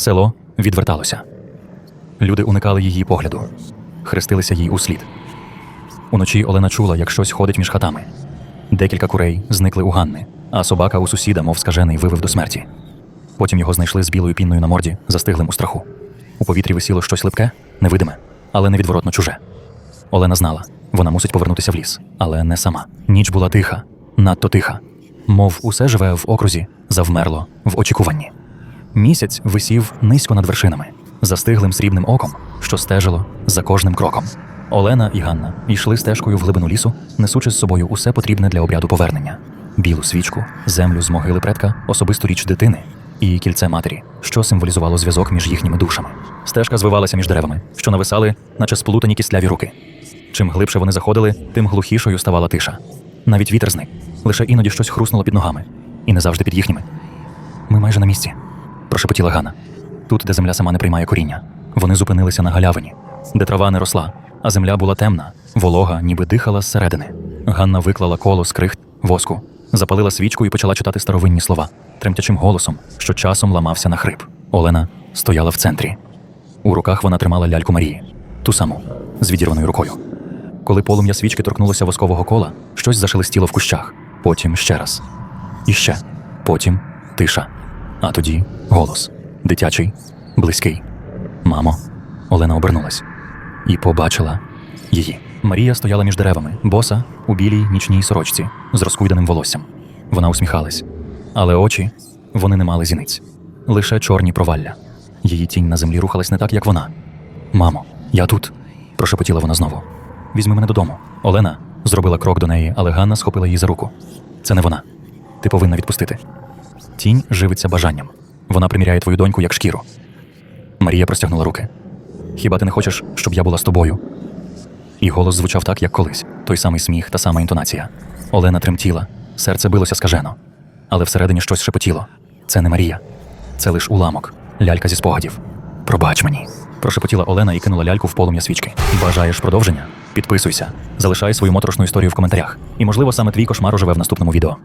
Село відверталося. Люди уникали її погляду, хрестилися їй услід. Уночі Олена чула, як щось ходить між хатами. Декілька курей зникли у Ганни, а собака у сусіда, мов скажений, вивив до смерті. Потім його знайшли з білою пінною на морді, застиглим у страху. У повітрі висіло щось липке, невидиме, але невідворотно чуже. Олена знала, вона мусить повернутися в ліс, але не сама. Ніч була тиха, надто тиха, мов усе живе в окрузі, завмерло в очікуванні. Місяць висів низько над вершинами, застиглим срібним оком, що стежило за кожним кроком. Олена і Ганна йшли стежкою в глибину лісу, несучи з собою усе потрібне для обряду повернення: білу свічку, землю з могили предка, особисту річ дитини і кільце матері, що символізувало зв'язок між їхніми душами. Стежка звивалася між деревами, що нависали, наче сплутані кістляві руки. Чим глибше вони заходили, тим глухішою ставала тиша. Навіть вітер зник, лише іноді щось хруснуло під ногами, і не завжди під їхніми. Ми майже на місці, прошепотіла Гана. Тут, де земля сама не приймає коріння. Вони зупинилися на галявині, де трава не росла, а земля була темна, волога, ніби дихала зсередини. Ганна виклала коло з крихт воску, запалила свічку і почала читати старовинні слова, тремтячим голосом, що часом ламався на хрип. Олена стояла в центрі. У руках вона тримала ляльку Марії, ту саму, з відірваною рукою. Коли полум'я свічки торкнулося воскового кола, щось зашелестіло в кущах, потім ще раз. І ще, потім тиша. А тоді голос дитячий, близький. Мамо, Олена обернулась і побачила її. Марія стояла між деревами, боса у білій нічній сорочці з розкуйданим волоссям. Вона усміхалась, але очі вони не мали зіниць, лише чорні провалля. Її тінь на землі рухалась не так, як вона. Мамо, я тут, прошепотіла вона знову. Візьми мене додому. Олена зробила крок до неї, але Ганна схопила її за руку. Це не вона. Ти повинна відпустити. Тінь живиться бажанням. Вона приміряє твою доньку як шкіру. Марія простягнула руки. Хіба ти не хочеш, щоб я була з тобою? І голос звучав так, як колись, той самий сміх та сама інтонація. Олена тремтіла, серце билося скажено, але всередині щось шепотіло. Це не Марія, це лиш уламок, лялька зі спогадів. Пробач мені. Прошепотіла Олена і кинула ляльку в полум'я свічки. Бажаєш продовження? Підписуйся, залишай свою моторошну історію в коментарях. І, можливо, саме твій кошмар оживе в наступному відео.